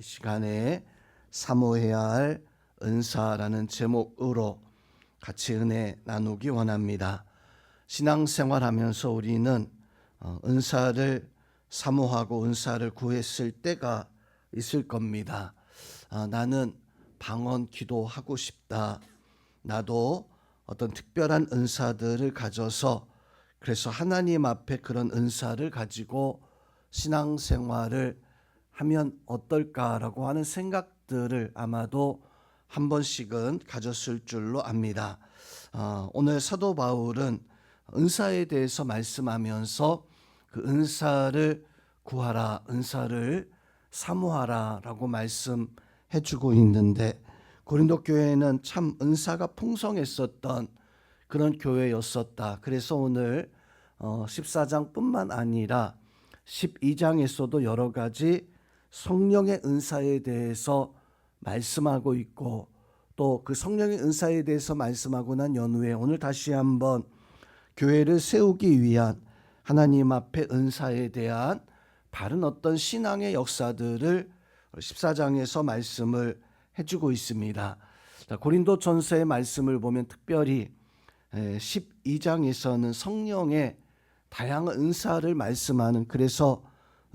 시간에 사모해야 할 은사라는 제목으로 같이 은혜 나누기 원합니다. 신앙생활하면서 우리는 어, 은사를 사모하고 은사를 구했을 때가 있을 겁니다. 아, 나는 방언 기도하고 싶다. 나도 어떤 특별한 은사들을 가져서 그래서 하나님 앞에 그런 은사를 가지고 신앙생활을 하면 어떨까라고 하는 생각들을 아마도 한 번씩은 가졌을 줄로 압니다. 어, 오늘 사도 바울은 은사에 대해서 말씀하면서 그 은사를 구하라, 은사를 사모하라라고 말씀해 주고 있는데 고린도 교회는 참 은사가 풍성했었던 그런 교회였었다. 그래서 오늘 어, 14장뿐만 아니라 12장에서도 여러 가지 성령의 은사에 대해서 말씀하고 있고 또 그 성령의 은사에 대해서 말씀하고 난 연후에 오늘 다시 한번 교회를 세우기 위한 하나님 앞에 은사에 대한 바른 어떤 신앙의 역사들을 14장에서 말씀을 해주고 있습니다. 고린도 전서의 말씀을 보면 특별히 12장에서는 성령의 다양한 은사를 말씀하는 그래서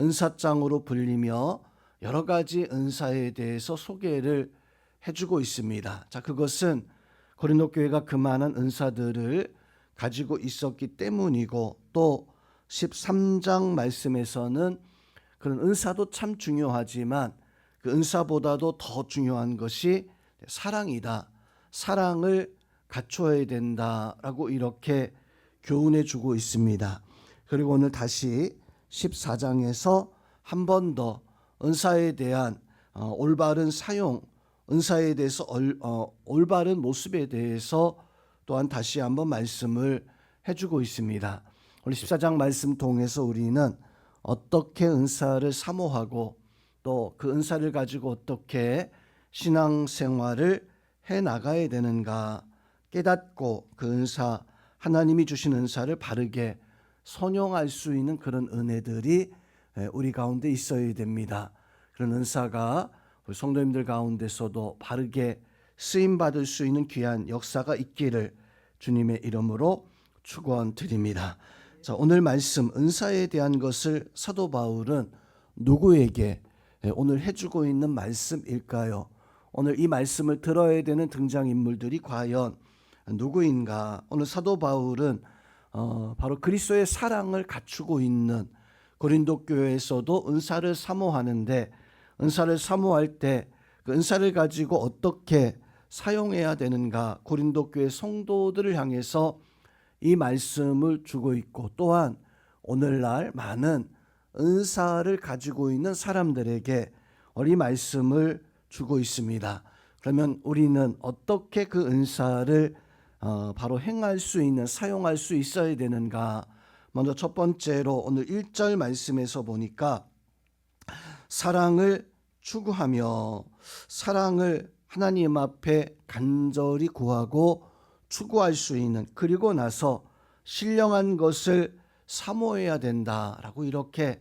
은사장으로 불리며 여러 가지 은사에 대해서 소개를 해주고 있습니다. 자, 그것은 고린도 교회가 그만한 은사들을 가지고 있었기 때문이고 또 13장 말씀에서는 그런 은사도 참 중요하지만 그 은사보다도 더 중요한 것이 사랑이다. 사랑을 갖춰야 된다라고 이렇게 교훈해 주고 있습니다. 그리고 오늘 다시 14장에서 한 번 더 은사에 대한 어, 올바른 사용, 은사에 대해서 얼, 어, 올바른 모습에 대해서 또한 다시 한번 말씀을 해주고 있습니다. 오늘 14장 말씀 통해서 우리는 어떻게 은사를 사모하고 또 그 은사를 가지고 어떻게 신앙 생활을 해 나가야 되는가 깨닫고 그 은사 하나님이 주신 은사를 바르게 선용할 수 있는 그런 은혜들이 우리 가운데 있어야 됩니다. 그런 은사가 우리 성도님들 가운데서도 바르게 쓰임 받을 수 있는 귀한 역사가 있기를 주님의 이름으로 축원드립니다. 자, 오늘 말씀 은사에 대한 것을 사도 바울은 누구에게 오늘 해주고 있는 말씀일까요? 오늘 이 말씀을 들어야 되는 등장 인물들이 과연 누구인가? 오늘 사도 바울은 어, 바로 그리스도의 사랑을 갖추고 있는 고린도 교회에서도 은사를 사모하는데 은사를 사모할 때 그 은사를 가지고 어떻게 사용해야 되는가 고린도 교회 성도들을 향해서 이 말씀을 주고 있고 또한 오늘날 많은 은사를 가지고 있는 사람들에게 이 말씀을 주고 있습니다. 그러면 우리는 어떻게 그 은사를 어, 바로 행할 수 있는 사용할 수 있어야 되는가? 먼저 첫 번째로 오늘 1절 말씀에서 보니까 사랑을 추구하며 사랑을 하나님 앞에 간절히 구하고 추구할 수 있는 그리고 나서 신령한 것을 사모해야 된다라고 이렇게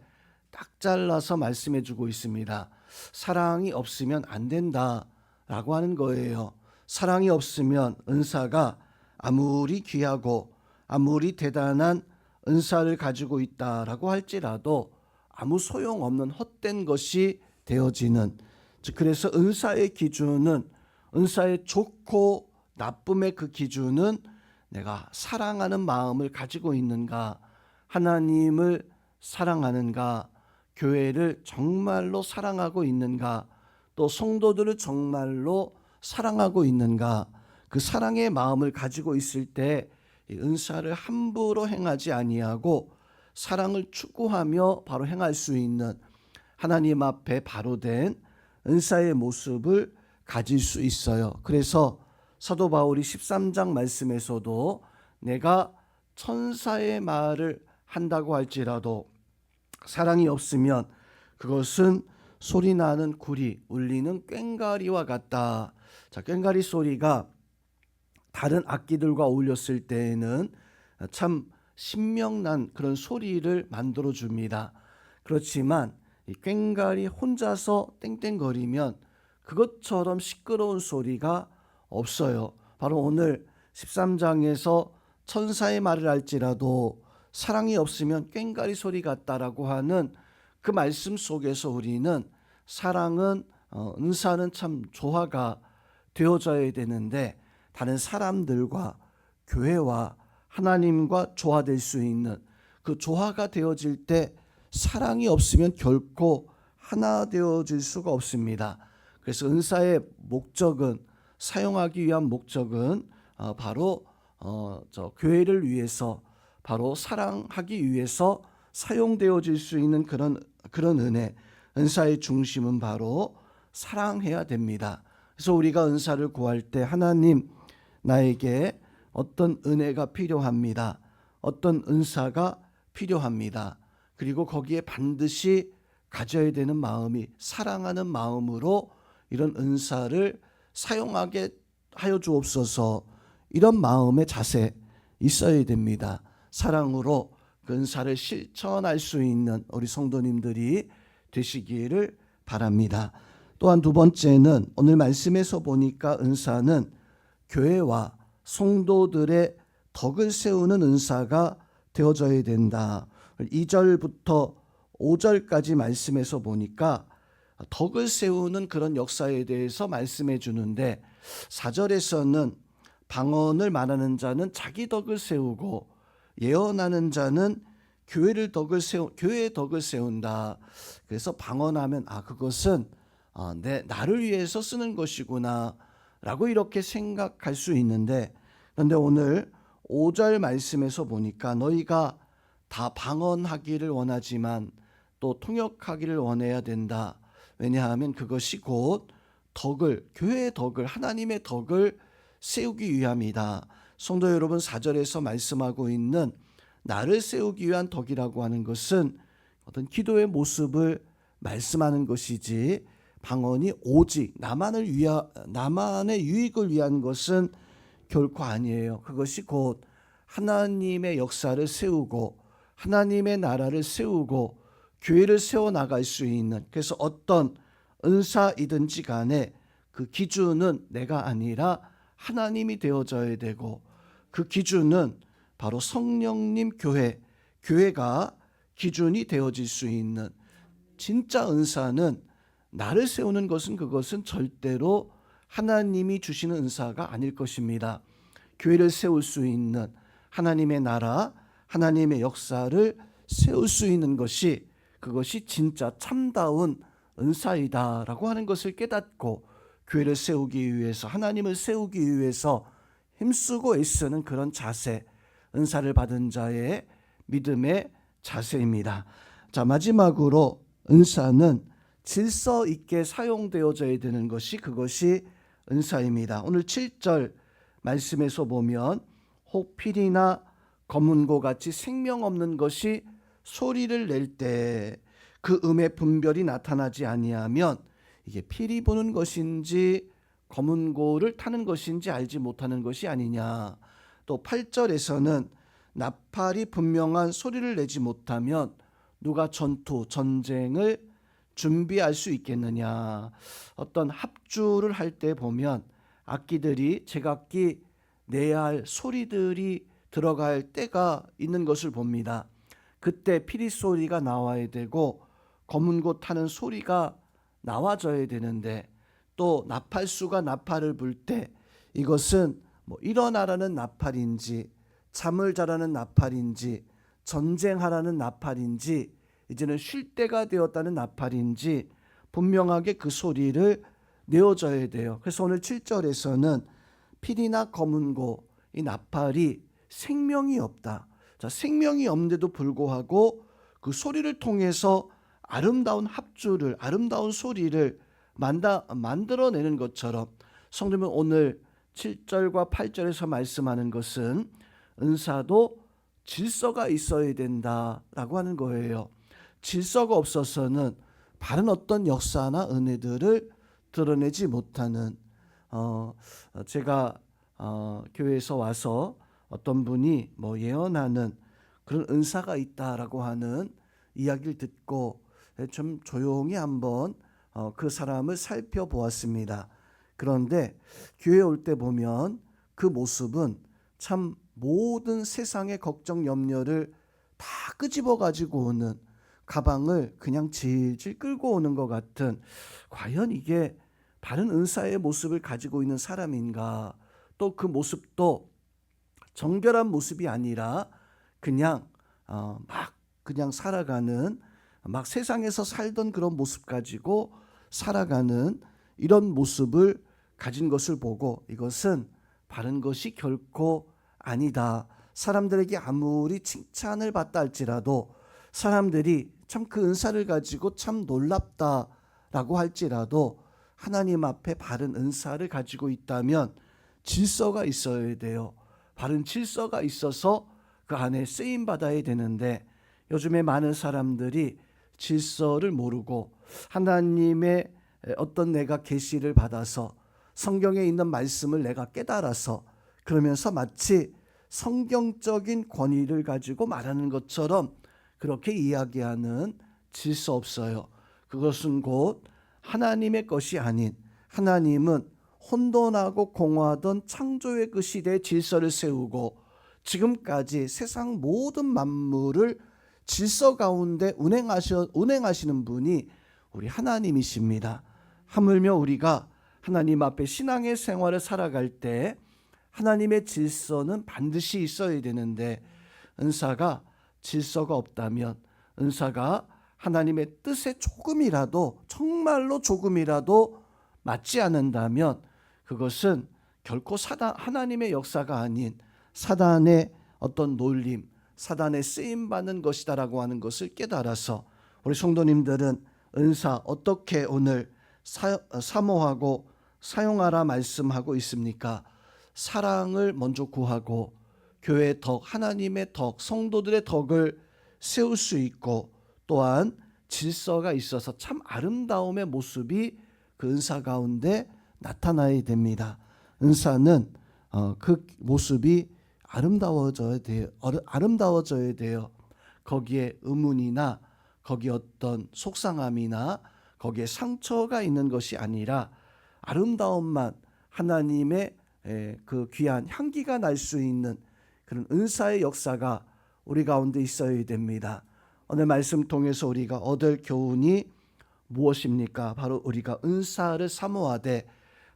딱 잘라서 말씀해 주고 있습니다. 사랑이 없으면 안 된다라고 하는 거예요. 사랑이 없으면 은사가 아무리 귀하고 아무리 대단한 은사를 가지고 있다라고 할지라도 아무 소용없는 헛된 것이 되어지는 그래서 은사의 기준은 은사의 좋고 나쁨의 그 기준은 내가 사랑하는 마음을 가지고 있는가 하나님을 사랑하는가 교회를 정말로 사랑하고 있는가 또 성도들을 정말로 사랑하고 있는가 그 사랑의 마음을 가지고 있을 때 은사를 함부로 행하지 아니하고 사랑을 추구하며 바로 행할 수 있는 하나님 앞에 바로 된 은사의 모습을 가질 수 있어요. 그래서 사도 바울이 13장 말씀에서도 내가 천사의 말을 한다고 할지라도 사랑이 없으면 그것은 소리 나는 구리 울리는 꽹가리와 같다. 자, 꽹가리 소리가 다른 악기들과 어울렸을 때에는 참 신명난 그런 소리를 만들어 줍니다. 그렇지만 이 꽹가리 혼자서 땡땡거리면 그것처럼 시끄러운 소리가 없어요. 바로 오늘 13장에서 천사의 말을 할지라도 사랑이 없으면 꽹가리 소리 같다라고 하는 그 말씀 속에서 우리는 사랑은 어, 은사는 참 조화가 되어져야 되는데 다른 사람들과 교회와 하나님과 조화될 수 있는 그 조화가 되어질 때 사랑이 없으면 결코 하나 되어질 수가 없습니다. 그래서 은사의 목적은 사용하기 위한 목적은 어, 바로 어, 저 교회를 위해서 바로 사랑하기 위해서 사용되어질 수 있는 그런 그런 은혜 은사의 중심은 바로 사랑해야 됩니다. 그래서 우리가 은사를 구할 때 하나님 나에게 어떤 은혜가 필요합니다. 어떤 은사가 필요합니다. 그리고 거기에 반드시 가져야 되는 마음이 사랑하는 마음으로 이런 은사를 사용하게 하여 주옵소서. 이런 마음의 자세 있어야 됩니다. 사랑으로 그 은사를 실천할 수 있는 우리 성도님들이 되시기를 바랍니다. 또한 두 번째는 오늘 말씀에서 보니까 은사는 교회와 성도들의 덕을 세우는 은사가 되어져야 된다. 2절부터 5절까지 말씀에서 보니까 덕을 세우는 그런 역사에 대해서 말씀해 주는데 4절에서는 방언을 말하는 자는 자기 덕을 세우고 예언하는 자는 교회를 덕을 세우 교회의 덕을 세운다. 그래서 방언하면 아 그것은 어, 내 나를 위해서 쓰는 것이구나 라고 이렇게 생각할 수 있는데 그런데 오늘 5절 말씀에서 보니까 너희가 다 방언하기를 원하지만 또 통역하기를 원해야 된다. 왜냐하면 그것이 곧 덕을 교회의 덕을 하나님의 덕을 세우기 위함이다. 성도 여러분 4절에서 말씀하고 있는 나를 세우기 위한 덕이라고 하는 것은 어떤 기도의 모습을 말씀하는 것이지 방언이 오직 나만을 위하 나만의 유익을 위한 것은 결코 아니에요. 그것이 곧 하나님의 역사를 세우고 하나님의 나라를 세우고 교회를 세워 나갈 수 있는 그래서 어떤 은사이든지 간에 그 기준은 내가 아니라 하나님이 되어져야 되고 그 기준은 바로 성령님 교회 교회가 기준이 되어질 수 있는 진짜 은사는 나를 세우는 것은 그것은 절대로 하나님이 주시는 은사가 아닐 것입니다. 교회를 세울 수 있는 하나님의 나라, 하나님의 역사를 세울 수 있는 것이 그것이 진짜 참다운 은사이다라고 하는 것을 깨닫고 교회를 세우기 위해서 하나님을 세우기 위해서 힘쓰고 애쓰는 그런 자세, 은사를 받은 자의 믿음의 자세입니다. 자, 마지막으로 은사는 질서 있게 사용되어져야 되는 것이 그것이 은사입니다. 오늘 7절 말씀에서 보면 혹 필이나 검은고 같이 생명 없는 것이 소리를 낼 때 그 음의 분별이 나타나지 아니하면 이게 피리 부는 것인지 검은고를 타는 것인지 알지 못하는 것이 아니냐. 또 8절에서는 나팔이 분명한 소리를 내지 못하면 누가 전투, 전쟁을 준비할 수 있겠느냐. 어떤 합주를 할 때 보면 악기들이 제각기 내야 할 소리들이 들어갈 때가 있는 것을 봅니다. 그때 피리 소리가 나와야 되고 검은 곳 타는 소리가 나와져야 되는데 또 나팔수가 나팔을 불 때 이것은 뭐 일어나라는 나팔인지 잠을 자라는 나팔인지 전쟁하라는 나팔인지 이제는 쉴 때가 되었다는 나팔인지 분명하게 그 소리를 내어줘야 돼요. 그래서 오늘 7절에서는 피리나 검은고 이 나팔이 생명이 없다. 자, 생명이 없는데도 불구하고 그 소리를 통해서 아름다운 합주를 아름다운 소리를 만다, 만들어내는 것처럼 성도님 오늘 7절과 8절에서 말씀하는 것은 은사도 질서가 있어야 된다라고 하는 거예요. 질서가 없어서는 다른 어떤 역사나 은혜들을 드러내지 못하는 어 제가 어 교회에서 와서 어떤 분이 뭐 예언하는 그런 은사가 있다라고 하는 이야기를 듣고 좀 조용히 한번 어, 그 사람을 살펴보았습니다. 그런데 교회 올 때 보면 그 모습은 참 모든 세상의 걱정 염려를 다 끄집어 가지고 오는 가방을 그냥 질질 끌고 오는 것 같은 과연 이게 바른 은사의 모습을 가지고 있는 사람인가 또 그 모습도 정결한 모습이 아니라 그냥 어, 막 그냥 살아가는 막 세상에서 살던 그런 모습 가지고 살아가는 이런 모습을 가진 것을 보고 이것은 바른 것이 결코 아니다. 사람들에게 아무리 칭찬을 받다 할지라도 사람들이 참 그 은사를 가지고 참 놀랍다라고 할지라도 하나님 앞에 바른 은사를 가지고 있다면 질서가 있어야 돼요. 바른 질서가 있어서 그 안에 쓰임 받아야 되는데 요즘에 많은 사람들이 질서를 모르고 하나님의 어떤 내가 계시를 받아서 성경에 있는 말씀을 내가 깨달아서 그러면서 마치 성경적인 권위를 가지고 말하는 것처럼 그렇게 이야기하는 질서 없어요. 그것은 곧 하나님의 것이 아닌 하나님은 혼돈하고 공허하던 창조의 그 시대에 질서를 세우고 지금까지 세상 모든 만물을 질서 가운데 운행하셔, 운행하시는 분이 우리 하나님이십니다. 하물며 우리가 하나님 앞에 신앙의 생활을 살아갈 때 하나님의 질서는 반드시 있어야 되는데 은사가 질서가 없다면 은사가 하나님의 뜻에 조금이라도 정말로 조금이라도 맞지 않는다면 그것은 결코 사단 하나님의 역사가 아닌 사단의 어떤 놀림, 사단의 쓰임 받는 것이다라고 하는 것을 깨달아서 우리 성도님들은 은사 어떻게 오늘 사, 사모하고 사용하라 말씀하고 있습니까? 사랑을 먼저 구하고 교회의 덕, 하나님의 덕, 성도들의 덕을 세울 수 있고 또한 질서가 있어서 참 아름다움의 모습이 그 은사 가운데 나타나야 됩니다. 은사는 어, 그 모습이 아름다워져야 돼요. 아름다워져야 돼요. 거기에 의문이나 거기 어떤 속상함이나 거기에 상처가 있는 것이 아니라 아름다움만 하나님의 에, 그 귀한 향기가 날 수 있는 그런 은사의 역사가 우리 가운데 있어야 됩니다. 오늘 말씀 통해서 우리가 얻을 교훈이 무엇입니까? 바로 우리가 은사를 사모하되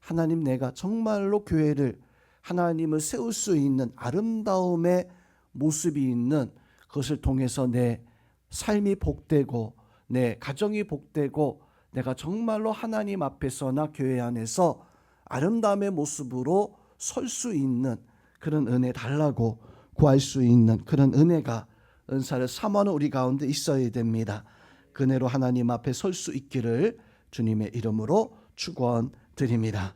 하나님 내가 정말로 교회를 하나님을 세울 수 있는 아름다움의 모습이 있는 그것을 통해서 내 삶이 복되고 내 가정이 복되고 내가 정말로 하나님 앞에서나 교회 안에서 아름다움의 모습으로 설 수 있는 그런 은혜 달라고 구할 수 있는 그런 은혜가 은사를 사모하는 우리 가운데 있어야 됩니다. 그 은혜로 하나님 앞에 설 수 있기를 주님의 이름으로 축원드립니다.